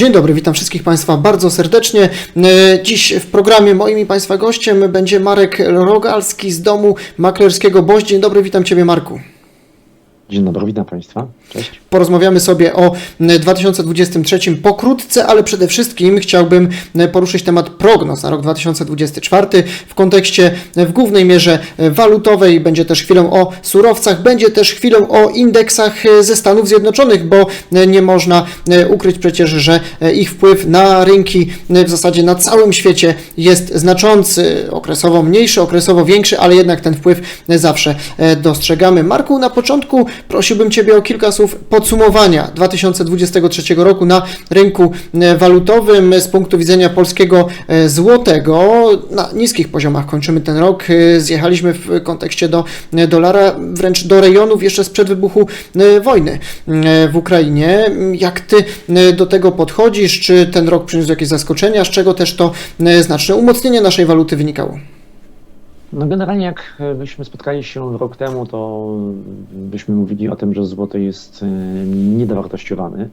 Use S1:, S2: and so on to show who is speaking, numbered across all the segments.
S1: Dzień dobry, witam wszystkich Państwa bardzo serdecznie. E, Dziś w programie moim i Państwa gościem będzie Marek Rogalski z domu maklerskiego Boś. Dzień dobry, witam Ciebie Marku.
S2: Dzień dobry, witam Państwa. Cześć.
S1: Porozmawiamy sobie o e, 2023 pokrótce, ale przede wszystkim chciałbym e, poruszyć temat prognoz na rok 2024 w kontekście e, w głównej mierze e, walutowej. Będzie też chwilą o surowcach, będzie też chwilą o indeksach e, ze Stanów Zjednoczonych, bo e, nie można e, ukryć przecież, że e, ich wpływ na rynki e, w zasadzie na całym świecie jest znaczący, okresowo mniejszy, okresowo większy, ale jednak ten wpływ e, zawsze e, dostrzegamy. Marku, na początku prosiłbym Ciebie o kilka słów podsumowania 2023 roku na rynku e, walutowym z punktu widzenia polskiego e, złotego. Na niskich poziomach kończymy ten rok. E, Zjechaliśmy w kontekście do dolara wręcz do rejonów jeszcze sprzed wybuchu wojny w Ukrainie. Jak Ty do tego podchodzisz? Czy ten rok przyniósł jakieś zaskoczenia? Z czego też to znaczne umocnienie naszej waluty wynikało?
S2: No generalnie jak byśmy spotkali się rok temu, to byśmy mówili o tym, że złoto jest e, niedowartościowany,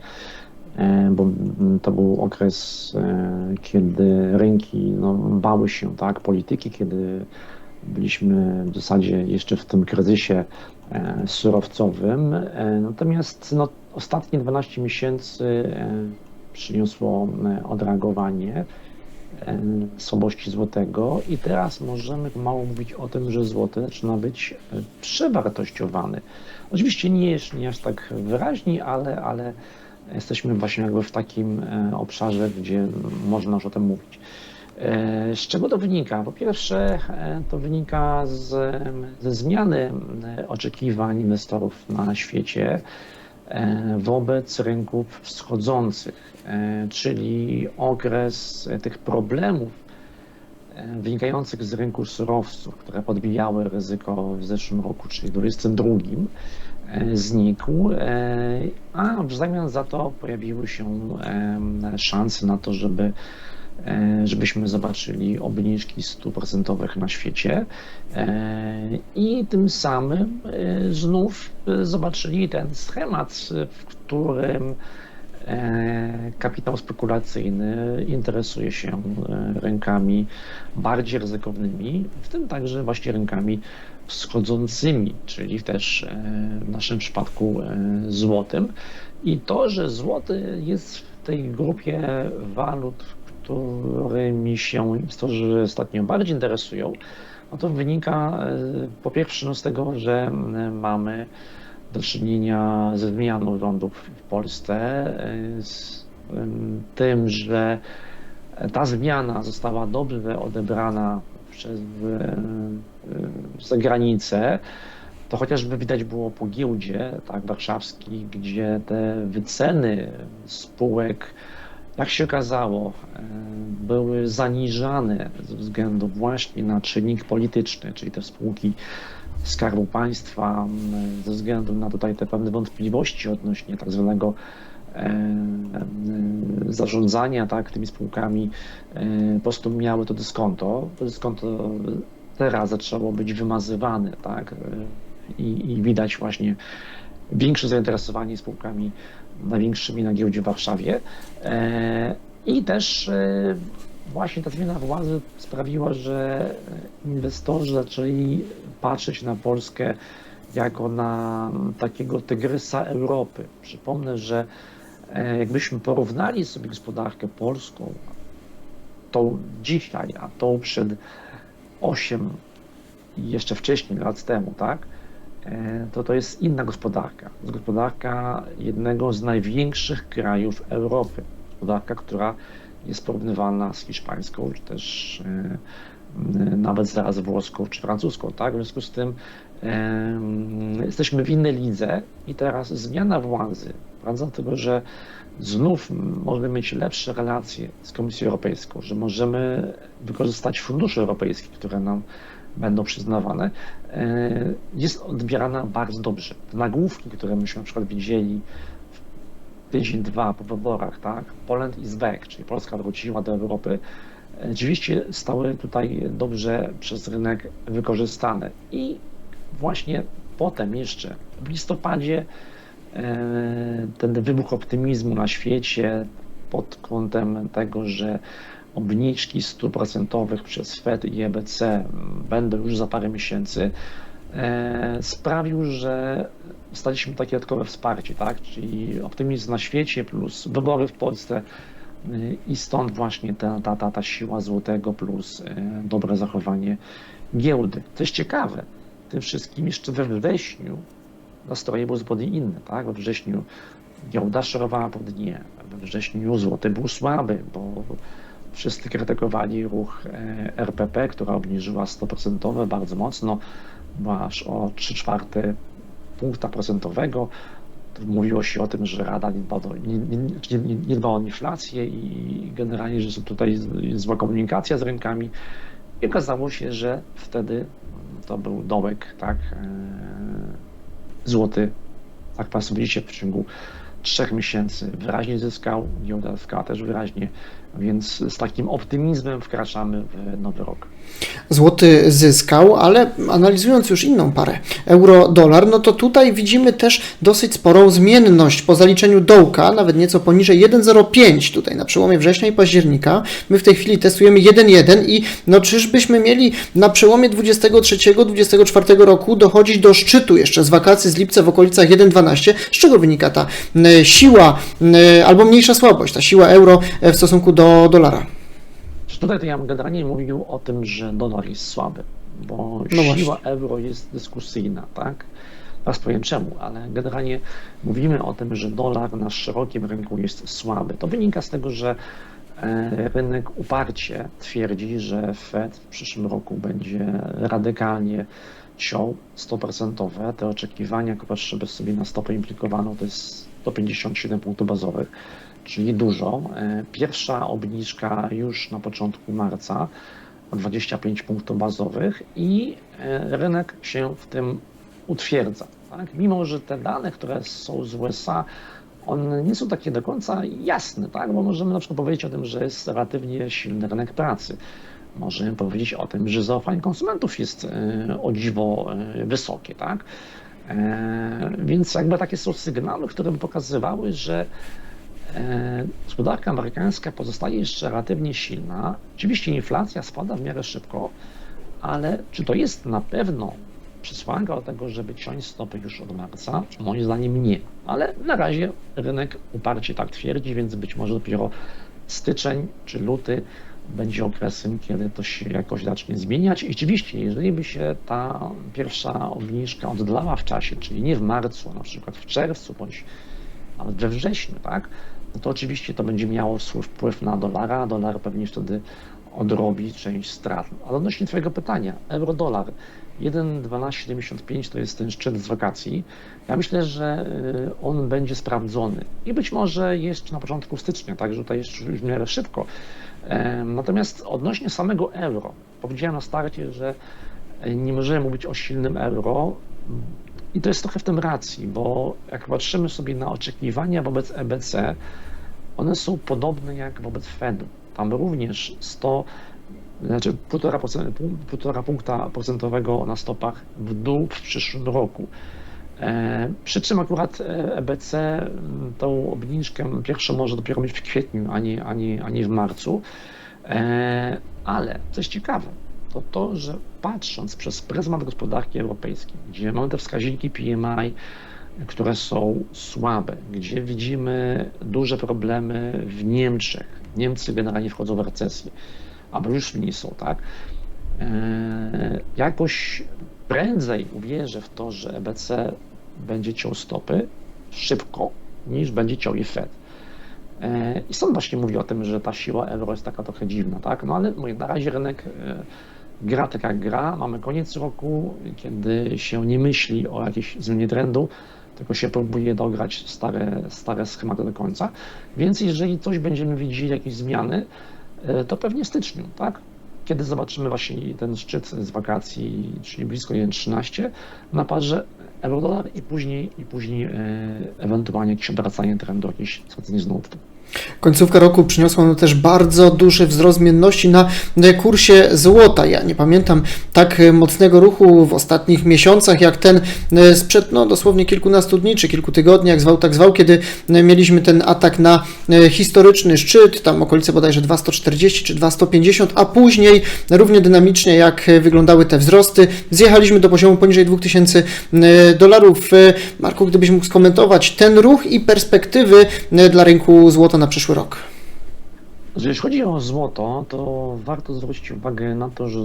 S2: e, bo to był okres, e, kiedy rynki no, bały się tak, polityki, kiedy byliśmy w zasadzie jeszcze w tym kryzysie e, surowcowym. E, Natomiast no, ostatnie 12 miesięcy e, przyniosło e, odreagowanie e, słabości złotego i teraz możemy mało mówić o tym, że złoty zaczyna być e, przewartościowany. Oczywiście nie jest nie aż tak wyraźnie, ale, ale jesteśmy właśnie jakby w takim e, obszarze, gdzie można już o tym mówić. E, Z czego to wynika? Po pierwsze, to wynika z, ze zmiany oczekiwań inwestorów na świecie wobec rynków wschodzących, czyli okres e, tych problemów e, wynikających z rynku surowców, które podbijały ryzyko w zeszłym roku, czyli 2022, e, znikł, e, a w zamian za to pojawiły się szanse na to, żeby e, żebyśmy zobaczyli obniżki stóp procentowych na świecie e, i tym samym e, znów e, zobaczyli ten schemat, e, w którym e, kapitał spekulacyjny interesuje się e, rynkami bardziej ryzykownymi, w tym także właśnie rynkami wschodzącymi, czyli też e, w naszym przypadku e, złotym. I to, że złoty jest w tej grupie walut, którymi się inwestorzy ostatnio bardziej interesują, no to wynika e, po pierwsze z tego, że mamy do czynienia ze zmianą rządów w Polsce, e, z tym, że ta zmiana została dobrze odebrana przez e, zagranicę, to chociażby widać było po giełdzie tak, warszawskiej, gdzie te wyceny spółek, jak się okazało, e, były zaniżane ze względu właśnie na czynnik polityczny, czyli te spółki Skarbu Państwa, m, ze względu na tutaj te pewne wątpliwości odnośnie tak zwanego e, e, zarządzania tak, tymi spółkami, e, po prostu miały to dyskonto. To dyskonto teraz zaczęło być wymazywane, tak, i, i widać właśnie większe zainteresowanie spółkami największymi na giełdzie w Warszawie. I też właśnie ta zmiana władzy sprawiła, że inwestorzy zaczęli patrzeć na Polskę jako na takiego tygrysa Europy. Przypomnę, że e, jakbyśmy porównali sobie gospodarkę polską, tą dzisiaj, a tą przed 8 i jeszcze wcześniej lat temu, tak? E, To to jest inna gospodarka. Gospodarka jednego z największych krajów Europy. Gospodarka, która jest porównywalna z hiszpańską, czy też e, nawet zaraz włoską czy francuską, tak? W związku z tym jesteśmy w innej lidze i teraz zmiana władzy, wprowadza do tego, że znów możemy mieć lepsze relacje z Komisją Europejską, że możemy wykorzystać fundusze europejskie, które nam będą przyznawane, e, jest odbierana bardzo dobrze. Te nagłówki, które myśmy na przykład widzieli w tydzień, dwa po wyborach, tak? Poland is back, czyli Polska wróciła do Europy, rzeczywiście stały tutaj dobrze przez rynek wykorzystane. I właśnie potem jeszcze w listopadzie e, ten wybuch optymizmu na świecie, pod kątem tego, że obniżki stóp procentowych przez Fed i EBC będą już za parę miesięcy, sprawił, że dostaliśmy takie dodatkowe wsparcie, tak? Czyli optymizm na świecie plus wybory w Polsce y, i stąd właśnie ta, ta, ta, ta siła złotego plus y, dobre zachowanie giełdy. Co jest ciekawe, tym wszystkim jeszcze we wrześniu nastroje były zupełnie inne, tak? We wrześniu giełda szorowała po dnie, we wrześniu złoty był słaby, bo wszyscy krytykowali ruch e, RPP, która obniżyła 100% bardzo mocno, aż o 3 czwarte punkta procentowego. Mówiło się o tym, że Rada nie dba, o, nie, nie, nie, dba o inflację i generalnie, że tutaj zła komunikacja z rynkami. I okazało się, że wtedy to był dołek, tak, e, złoty, jak Państwo widzicie, w ciągu trzech miesięcy wyraźnie zyskał, giełda zyskała też wyraźnie, więc z takim optymizmem wkraczamy w nowy rok.
S1: Złoty zyskał, ale analizując już inną parę, euro-dolar, no to tutaj widzimy też dosyć sporą zmienność po zaliczeniu dołka, nawet nieco poniżej 1,05 tutaj na przełomie września i października. My w tej chwili testujemy 1,1 i no czyżbyśmy mieli na przełomie 23-24 roku dochodzić do szczytu jeszcze z wakacji z lipca w okolicach 1,12. Z czego wynika ta siła albo mniejsza słabość, ta siła euro w stosunku do dolara?
S2: Tutaj to ja bym generalnie mówił o tym, że dolar jest słaby, bo
S1: No
S2: siła
S1: właśnie.
S2: euro jest dyskusyjna, tak? Teraz powiem czemu, ale generalnie mówimy o tym, że dolar na szerokim rynku jest słaby. To wynika z tego, że e, rynek uparcie twierdzi, że Fed w przyszłym roku będzie radykalnie ciął 100%. Te oczekiwania, jak patrzymy sobie na stopę implikowaną, to jest 157 punktów bazowych czyli dużo. E, Pierwsza obniżka już na początku marca, o 25 punktów bazowych i e, rynek się w tym utwierdza. Tak? Mimo, że te dane, które są z USA, one nie są takie do końca jasne, tak? bo możemy na przykład powiedzieć o tym, że jest relatywnie silny rynek pracy. Możemy powiedzieć o tym, że zaufanie konsumentów jest e, o dziwo wysokie, tak? Więc jakby takie są sygnały, które by pokazywały, że Gospodarka amerykańska pozostaje jeszcze relatywnie silna. Oczywiście inflacja spada w miarę szybko, ale czy to jest na pewno przesłanka do tego, żeby ciąć stopy już od marca? Moim zdaniem nie, ale na razie rynek uparcie tak twierdzi, więc być może dopiero styczeń czy luty będzie okresem, kiedy to się jakoś zacznie zmieniać. I oczywiście, jeżeli by się ta pierwsza obniżka oddalała w czasie, czyli nie w marcu, na przykład w czerwcu bądź nawet we wrześniu, tak, no to oczywiście to będzie miało swój wpływ na dolara, dolar pewnie wtedy odrobi część strat. Ale odnośnie Twojego pytania, euro-dolar 1,1275 to jest ten szczyt z wakacji. Ja myślę, że y, on będzie sprawdzony i być może jeszcze na początku stycznia, także tutaj jeszcze już w miarę szybko. Natomiast odnośnie samego euro, powiedziałem na starcie, że y, nie możemy mówić o silnym euro, i to jest trochę w tym racji, bo jak patrzymy sobie na oczekiwania wobec EBC, one są podobne jak wobec Fedu. Tam również 100, znaczy 1,5 procent- pół- 1,5 punkta procentowego na stopach w dół w przyszłym roku. E, przy czym akurat e, EBC m, tą obniżkę pierwszą może dopiero mieć w kwietniu, a nie, a nie, a nie w marcu. E, ale coś ciekawe, to to, że patrząc przez pryzmat gospodarki europejskiej, gdzie mamy te wskaźniki PMI, które są słabe, gdzie widzimy duże problemy w Niemczech. Niemcy generalnie wchodzą w recesję, już nie są, tak? E, jakoś prędzej uwierzę w to, że EBC będzie ciął stopy szybko, niż będzie ciął je Fed. E, I stąd właśnie mówię o tym, że ta siła euro jest taka trochę dziwna, tak? No ale mówię, na razie rynek e, gra tak jak gra. Mamy koniec roku, kiedy się nie myśli o jakiejś zmianie trendu, tylko się próbuje dograć stare, stare schematy do końca. Więc jeżeli coś będziemy widzieli, jakieś zmiany, e, to pewnie w styczniu, tak? Kiedy zobaczymy właśnie ten szczyt z wakacji, czyli blisko 1,13 na parze euro-dolar i później, i później e, ewentualnie jakieś obracanie trendu, jakieś stracenie znów.
S1: Końcówka roku przyniosła no też bardzo duży wzrost zmienności na kursie złota. Ja nie pamiętam tak e, mocnego ruchu w ostatnich miesiącach, jak ten e, sprzed no, dosłownie kilkunastu dni czy kilku tygodni, jak zwał tak zwał, kiedy e, mieliśmy ten atak na historyczny szczyt, tam okolice bodajże 240 czy 250, a później równie dynamicznie jak wyglądały te wzrosty, zjechaliśmy do poziomu poniżej 2000 e, dolarów. Marku, gdybyś mógł skomentować ten ruch i perspektywy dla rynku złota na przyszły rok.
S2: Jeśli chodzi o złoto, to warto zwrócić uwagę na to, że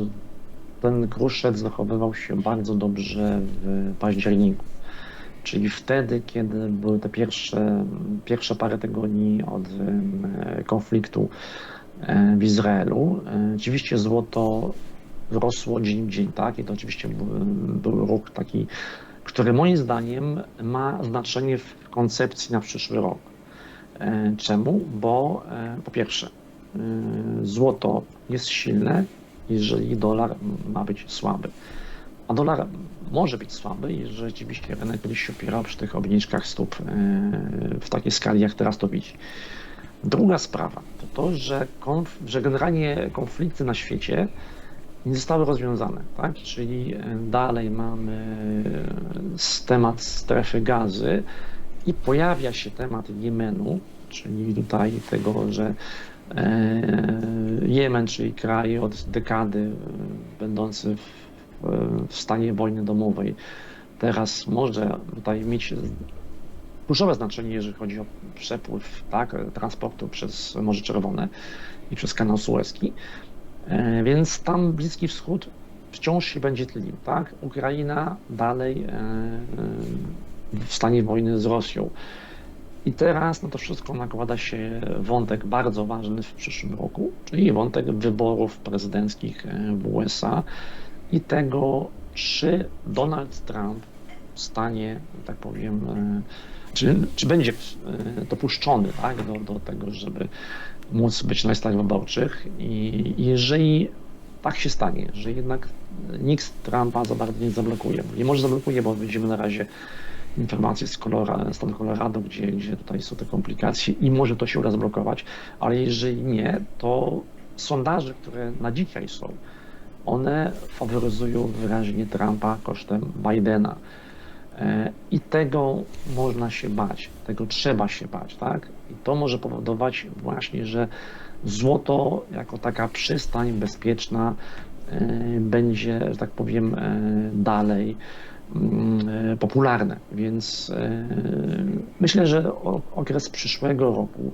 S2: ten kruszec zachowywał się bardzo dobrze w październiku. Czyli wtedy, kiedy były te pierwsze, pierwsze parę tygodni od konfliktu w Izraelu. E, Oczywiście złoto rosło dzień w dzień, tak? I to oczywiście był, był ruch taki, który moim zdaniem ma znaczenie w koncepcji na przyszły rok. E, Czemu? Bo e, po pierwsze, e, złoto jest silne, jeżeli dolar ma być słaby. A dolar może być słaby, jeżeli rzeczywiście rynek będzie się opierał przy tych obniżkach stóp w takiej skali, jak teraz to widzi. Druga sprawa to to, że, konf- że generalnie konflikty na świecie nie zostały rozwiązane, tak? Czyli dalej mamy temat strefy gazy i pojawia się temat Jemenu, czyli tutaj tego, że e, Jemen, czyli kraj od dekady e, będący w, w stanie wojny domowej, teraz może tutaj mieć kluczowe znaczenie, jeżeli chodzi o przepływ tak, transportu przez Morze Czerwone i przez kanał Suezki. E, Więc tam Bliski Wschód wciąż się będzie tlił, tak? Ukraina dalej w stanie wojny z Rosją. I teraz na to wszystko nakłada się wątek bardzo ważny w przyszłym roku, czyli wątek wyborów prezydenckich w USA i tego, czy Donald Trump stanie, tak powiem, e, czy, czy będzie e, dopuszczony tak, do, do tego, żeby móc być na listach wyborczych. I jeżeli tak się stanie, że jednak nikt Trumpa za bardzo nie zablokuje, nie może zablokuje, bo widzimy na razie informacje z Colorado, stanu Colorado, gdzie, gdzie tutaj są te komplikacje i może to się uda zablokować, ale jeżeli nie, to sondaże, które na dzisiaj są, one faworyzują wyraźnie Trumpa kosztem Bidena. E, I tego można się bać, tego trzeba się bać, tak? I to może powodować właśnie, że złoto jako taka przystań bezpieczna e, będzie, że tak powiem, e, dalej popularne. Więc e, myślę, że okres przyszłego roku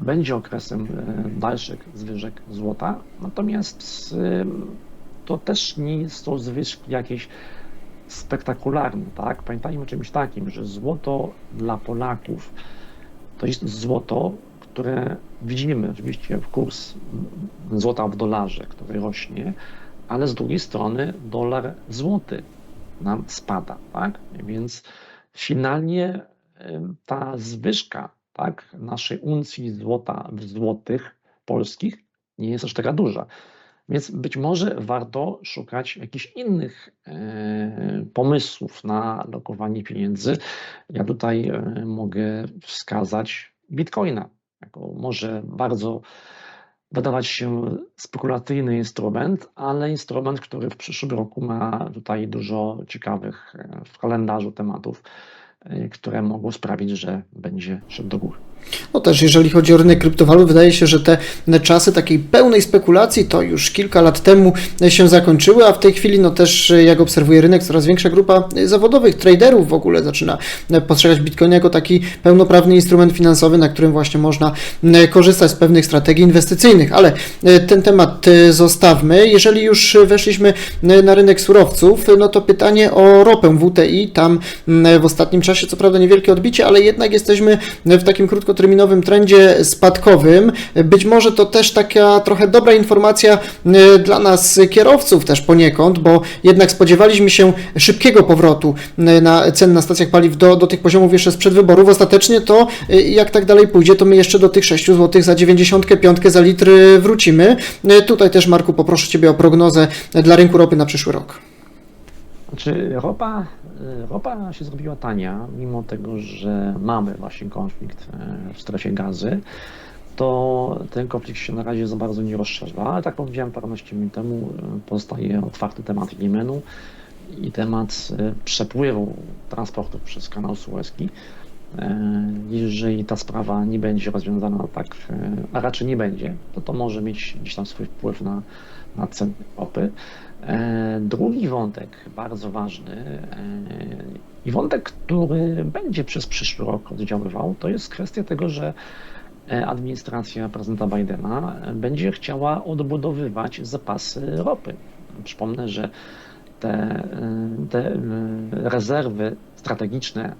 S2: będzie okresem e, dalszych zwyżek złota. Natomiast e, to też nie są zwyżki jakieś spektakularne, tak? Pamiętajmy o czymś takim, że złoto dla Polaków to jest złoto, które widzimy oczywiście w kurs złota w dolarze, który rośnie, ale z drugiej strony dolar złoty nam spada, tak? Więc finalnie ta zwyżka, tak, naszej uncji złota w złotych polskich nie jest aż taka duża. Więc być może warto szukać jakichś innych e, pomysłów na lokowanie pieniędzy. Ja tutaj e, mogę wskazać Bitcoina jako może bardzo wydawać się spekulacyjny instrument, ale instrument, który w przyszłym roku ma tutaj dużo ciekawych e, w kalendarzu tematów, e, które mogą sprawić, że będzie szedł do góry.
S1: No też jeżeli chodzi o rynek kryptowalut, wydaje się, że te czasy takiej pełnej spekulacji to już kilka lat temu się zakończyły, a w tej chwili no też jak obserwuję rynek, coraz większa grupa zawodowych traderów w ogóle zaczyna postrzegać Bitcoin jako taki pełnoprawny instrument finansowy, na którym właśnie można korzystać z pewnych strategii inwestycyjnych, ale ten temat zostawmy. Jeżeli już weszliśmy na rynek surowców, no to pytanie o ropę WTI, tam w ostatnim czasie co prawda niewielkie odbicie, ale jednak jesteśmy w takim krótkoterminowym trendzie spadkowym. Być może to też taka trochę dobra informacja e, dla nas kierowców też poniekąd, bo jednak spodziewaliśmy się szybkiego powrotu e, na cen na stacjach paliw do, do tych poziomów jeszcze sprzed wyborów. Ostatecznie to e, jak tak dalej pójdzie, to my jeszcze do tych 6 zł za 95 za litr wrócimy. Tutaj też Marku poproszę Ciebie o prognozę dla rynku ropy na przyszły rok.
S2: Znaczy ropa, y, ropa się zrobiła tania, mimo tego, że mamy właśnie konflikt y, w strefie gazy. to ten konflikt się na razie za bardzo nie rozszerza. Ale tak powiedziałem paręnaście minut temu, e, pozostaje otwarty temat Jemenu i temat e, przepływu transportów przez kanał Suezki. E, Jeżeli ta sprawa nie będzie rozwiązana tak, e, a raczej nie będzie, to to może mieć gdzieś tam swój wpływ na, na ceny ropy. E, Drugi wątek, bardzo ważny e, i wątek, który będzie przez przyszły rok oddziaływał, to jest kwestia tego, że e, administracja prezydenta Bidena będzie chciała odbudowywać zapasy ropy. Przypomnę, że te, te rezerwy strategiczne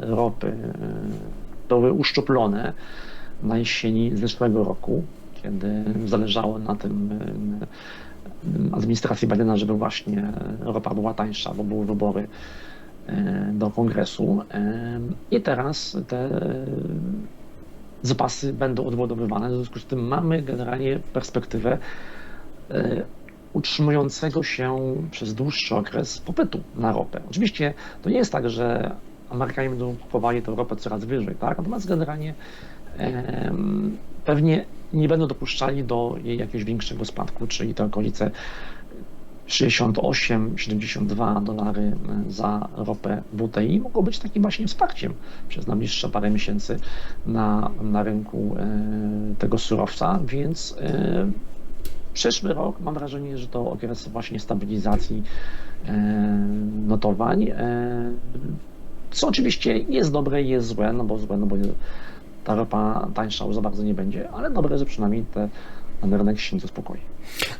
S2: ropy były uszczuplone na jesieni zeszłego roku, kiedy zależało na tym administracji Bidena, żeby właśnie ropa była tańsza, bo były wybory e, do kongresu. E, I teraz te e, zapasy będą odbudowywane. W związku z tym mamy generalnie perspektywę utrzymującego się przez dłuższy okres popytu na ropę. Oczywiście to nie jest tak, że Amerykanie będą kupowali tę ropę coraz wyżej, tak? natomiast generalnie pewnie nie będą dopuszczali do jej jakiegoś większego spadku, czyli te okolice 68-72 dolary za ropę WTI mogą być takim właśnie wsparciem przez najbliższe parę miesięcy na, na rynku e, tego surowca, więc e, przyszły rok mam wrażenie, że to okres właśnie stabilizacji e, notowań, e, co oczywiście jest dobre i jest złe, no bo złe, no bo ta ropa tańsza za bardzo nie będzie, ale dobre, że przynajmniej te, ten rynek się nieco uspokoi.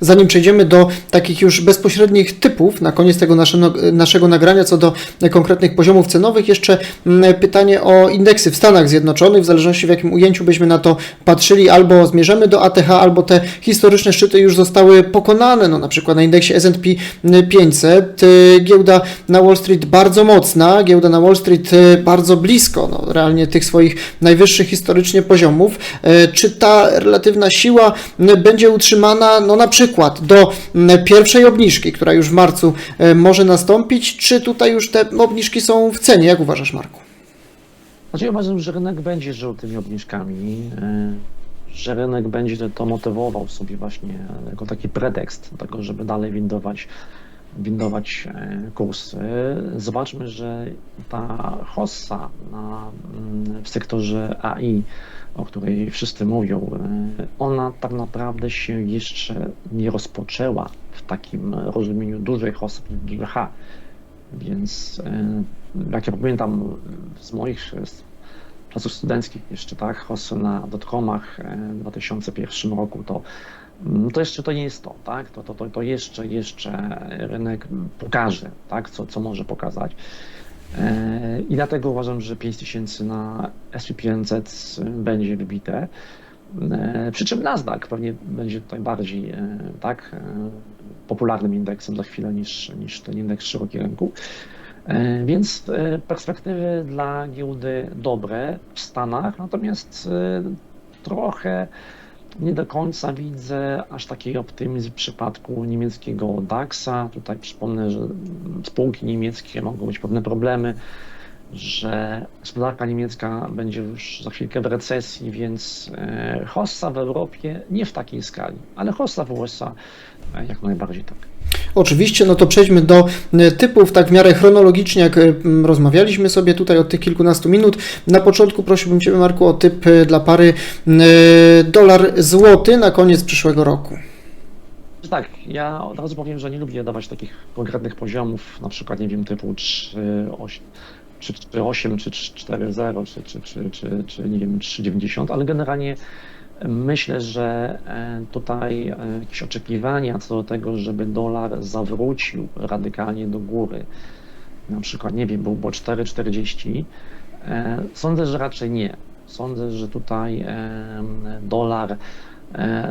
S1: Zanim przejdziemy do takich już bezpośrednich typów, na koniec tego naszego, naszego nagrania, co do konkretnych poziomów cenowych, jeszcze mm, pytanie o indeksy w Stanach Zjednoczonych, w zależności w jakim ujęciu byśmy na to patrzyli, albo zmierzamy do ATH, albo te historyczne szczyty już zostały pokonane, no na przykład na indeksie S&P 500, y, giełda na Wall Street bardzo mocna, giełda na Wall Street y, bardzo blisko, no realnie tych swoich najwyższych historycznie poziomów. Y, Czy ta relatywna siła będzie utrzymana, no na przykład do mm, pierwszej obniżki, która już w marcu e, może nastąpić, czy tutaj już te obniżki są w cenie? Jak uważasz, Marku?
S2: Znaczy ja uważam, że rynek będzie żył tymi obniżkami, e, że rynek będzie to motywował sobie właśnie jako taki pretekst do tego, żeby dalej windować, windować e, kursy. Zobaczmy, że ta hossa na, mm, w sektorze AI, o której wszyscy mówią, ona tak naprawdę się jeszcze nie rozpoczęła w takim rozumieniu dużej hossy, duże H. Więc e, jak ja pamiętam z moich czasów studenckich jeszcze, tak, hossy na dotcomach e, w 2001 roku, to mm, to jeszcze to nie jest to, tak? To, to, to, to jeszcze, jeszcze rynek pokaże, tak? Co, co może pokazać. E, I dlatego uważam, że 5000 na S&P 500 będzie wybite. E, Przy czym Nasdaq pewnie będzie tutaj bardziej e, tak, popularnym indeksem za chwilę niż, niż ten indeks szeroki rynku. Więc perspektywy dla giełdy dobre w Stanach, natomiast trochę nie do końca widzę aż taki optymizm w przypadku niemieckiego DAX-a. Tutaj przypomnę, że spółki niemieckie mogą mieć pewne problemy, że gospodarka niemiecka będzie już za chwilkę w recesji, więc e, hossa w Europie nie w takiej skali, ale hossa w USA e, jak najbardziej tak.
S1: Oczywiście, no to przejdźmy do e, typów, tak w miarę chronologicznie, jak e, rozmawialiśmy sobie tutaj od tych kilkunastu minut. Na początku prosiłbym Ciebie, Marku, o typ e, dla pary dolar-złoty na koniec przyszłego roku.
S2: Tak, ja od razu powiem, że nie lubię dawać takich konkretnych poziomów, na przykład, nie wiem, typu 3,8 czy 3,8, czy 4,0, czy, czy, czy, czy, czy nie wiem, 3,90, ale generalnie myślę, że e, tutaj e, jakieś oczekiwania co do tego, żeby dolar zawrócił radykalnie do góry, na przykład, nie wiem, był było 4,40, e, sądzę, że raczej nie. Sądzę, że tutaj dolar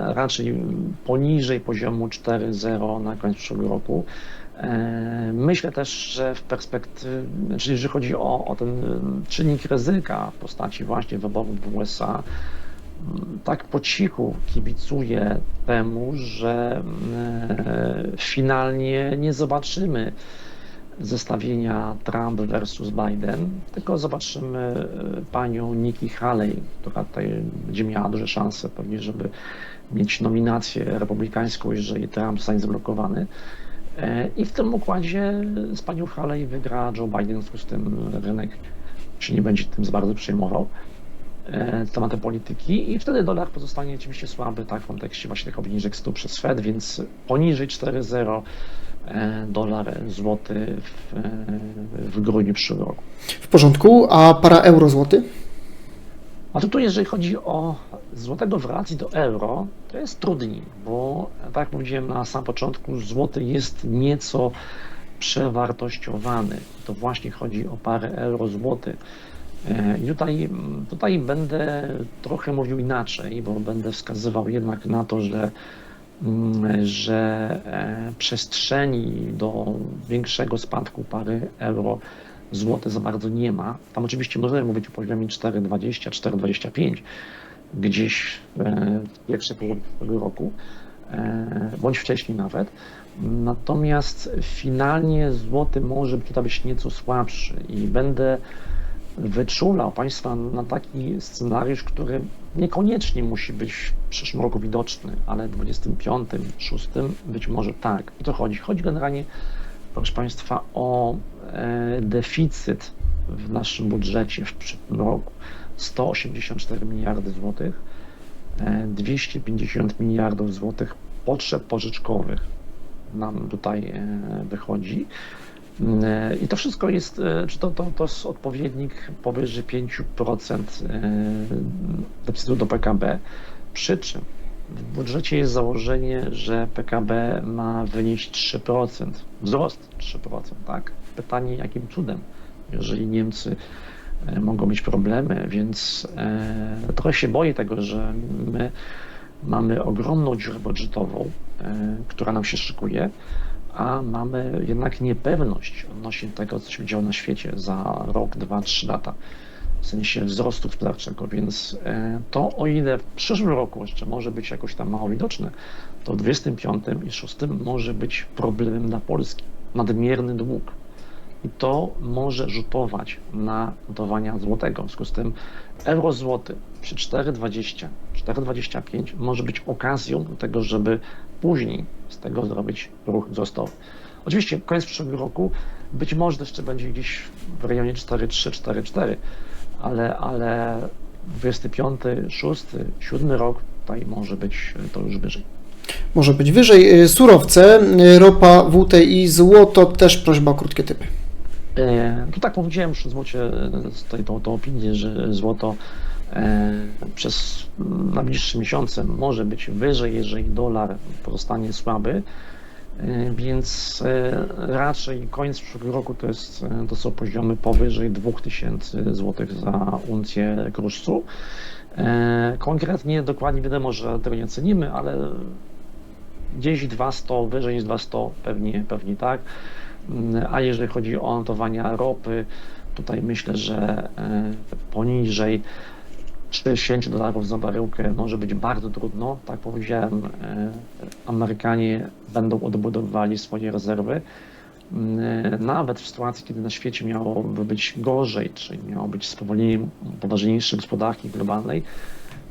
S2: raczej poniżej poziomu 4,0 na koniec przyszłego roku. Myślę też, że w perspektywie, czyli jeżeli chodzi o, o ten czynnik ryzyka w postaci właśnie wyborów w USA, tak po cichu kibicuję temu, że e, finalnie nie zobaczymy zestawienia Trump versus Biden, tylko zobaczymy e, panią Nikki Haley, która tutaj będzie miała duże szanse pewnie, żeby mieć nominację republikańską, jeżeli Trump zostanie zablokowany. E, I w tym układzie z panią Haley wygra Joe Biden, w związku z tym rynek się nie będzie tym za bardzo przejmował e, tematem polityki i wtedy dolar pozostanie oczywiście słaby tak w kontekście właśnie tych obniżek stóp przez Fed, więc poniżej 4,0 e, dolar złoty w, e, w grudniu przyszłego roku.
S1: W porządku, a para euro-złoty?
S2: A tu, tu jeżeli chodzi o złotego w relacji do euro, to jest trudniej, bo tak jak mówiłem na samym początku, złoty jest nieco przewartościowany. To właśnie chodzi o parę euro-złoty. E, I tutaj, tutaj będę trochę mówił inaczej, bo będę wskazywał jednak na to, że, mm, że e, przestrzeni do większego spadku pary euro złote za bardzo nie ma. Tam oczywiście możemy mówić o poziomie 4,20, 4,25 gdzieś e, w pierwszej połowie tego roku, e, bądź wcześniej nawet. Natomiast finalnie złoty może tutaj być nieco słabszy i będę wyczulał Państwa na taki scenariusz, który niekoniecznie musi być w przyszłym roku widoczny, ale w 25, 6 być może tak. I to chodzi. Chodzi generalnie, proszę Państwa, o e, deficyt w naszym budżecie w przyszłym roku 184 miliardy złotych, e, 250 miliardów złotych potrzeb pożyczkowych nam tutaj e, wychodzi. E, I to wszystko jest, e, czy to, to, to jest odpowiednik powyżej 5% e, deficytu do PKB, przy czym w budżecie jest założenie, że PKB ma wynieść 3%, wzrost 3%, tak? Pytanie, jakim cudem, jeżeli Niemcy mogą mieć problemy, więc trochę się boję tego, że my mamy ogromną dziurę budżetową, która nam się szykuje, a mamy jednak niepewność odnośnie tego, co się działo na świecie za rok, dwa, trzy lata, w sensie wzrostu gospodarczego, więc e, to o ile w przyszłym roku jeszcze może być jakoś tam mało widoczne, to w 25 i 6 może być problemem dla Polski, nadmierny dług. I to może rzutować na notowania złotego. W związku z tym euro złoty przy 4,20, 4,25 może być okazją do tego, żeby później z tego zrobić ruch wzrostowy. Oczywiście koniec przyszłego roku być może jeszcze będzie gdzieś w rejonie 4,3, 4,4, ale, ale 25, 6, 7 rok tutaj może być to już wyżej.
S1: Może być wyżej. Y, Surowce, y, ropa, WTI, złoto, też prośba o krótkie typy.
S2: E, Tu tak powiedziałem przy złocie tutaj tą, tą opinię, że złoto przez mm, najbliższe miesiące może być wyżej, jeżeli dolar pozostanie słaby, E, więc e, raczej koniec przyszłego roku to, jest, e, to są poziomy powyżej 2000 zł za uncję kruszcu. E, Konkretnie dokładnie wiadomo, że tego nie ocenimy, ale gdzieś 200 wyżej niż 200 pewnie, pewnie tak. Mm, A jeżeli chodzi o notowania ropy, tutaj myślę, że e, poniżej 60 dolarów za baryłkę może być bardzo trudno. Tak powiedziałem, e, Amerykanie będą odbudowywali swoje rezerwy. Mm, Nawet w sytuacji, kiedy na świecie miałoby być gorzej, czyli miało być spowolnienie poważniejszej gospodarki globalnej,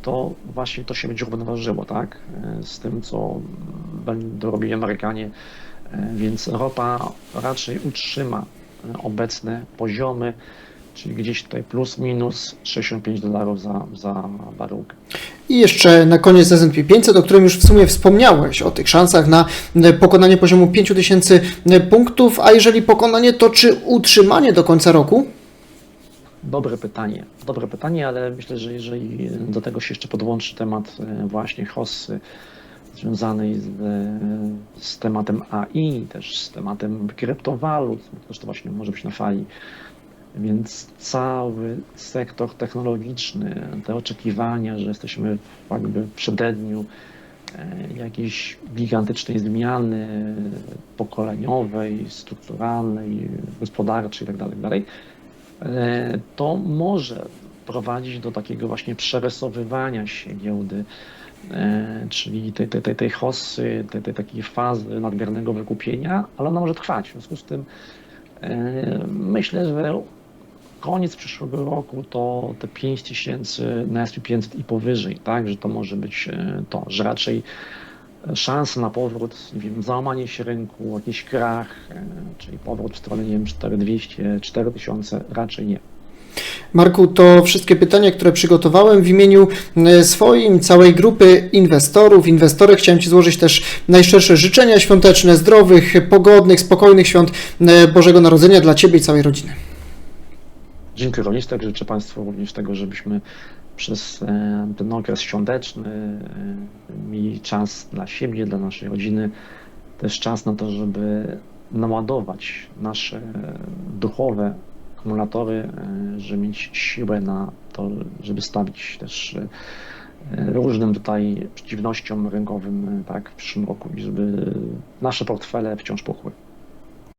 S2: to właśnie to się będzie równoważyło, tak? E, Z tym, co będą robili Amerykanie. E, Więc ropa raczej utrzyma e, obecne poziomy, czyli gdzieś tutaj plus minus 65 dolarów za, za baryłkę.
S1: I jeszcze na koniec S&P 500, o którym już w sumie wspomniałeś, o tych szansach na y, pokonanie poziomu 5000 punktów, a jeżeli pokonanie, to czy utrzymanie do końca roku?
S2: Dobre pytanie, dobre pytanie, ale myślę, że jeżeli do tego się jeszcze podłączy temat e, właśnie hossy związanej z, e, z tematem AI, też z tematem kryptowalut, też to właśnie może być na fali, więc cały sektor technologiczny, te oczekiwania, że jesteśmy jakby w przededniu e, jakiejś gigantycznej zmiany pokoleniowej, strukturalnej, gospodarczej itd., itd., e, to może prowadzić do takiego właśnie przerysowywania się giełdy, e, czyli tej, tej, tej, tej hossy, tej, tej takiej fazy nadmiernego wykupienia, ale ona może trwać. W związku z tym Myślę, że koniec przyszłego roku to te 5 tysięcy na SP500 i powyżej, tak, że to może być e, to, że raczej szanse na powrót, nie wiem, załamanie się rynku, jakiś krach, e, czyli powrót w stronę, nie wiem, 4200, 4000, raczej nie.
S1: Marku, to wszystkie pytania, które przygotowałem w imieniu e, swoim, całej grupy inwestorów, inwestorek. Chciałem Ci złożyć też najszczersze życzenia świąteczne, zdrowych, pogodnych, spokojnych świąt e, Bożego Narodzenia dla Ciebie i całej rodziny.
S2: Również, tak życzę Państwu również tego, żebyśmy przez e, ten okres świąteczny e, mieli czas dla siebie, dla naszej rodziny, też czas na to, żeby naładować nasze duchowe akumulatory, e, żeby mieć siłę na to, żeby stawić też e, różnym tutaj przeciwnościom rynkowym e, tak, w przyszłym roku i żeby nasze portfele wciąż puchły.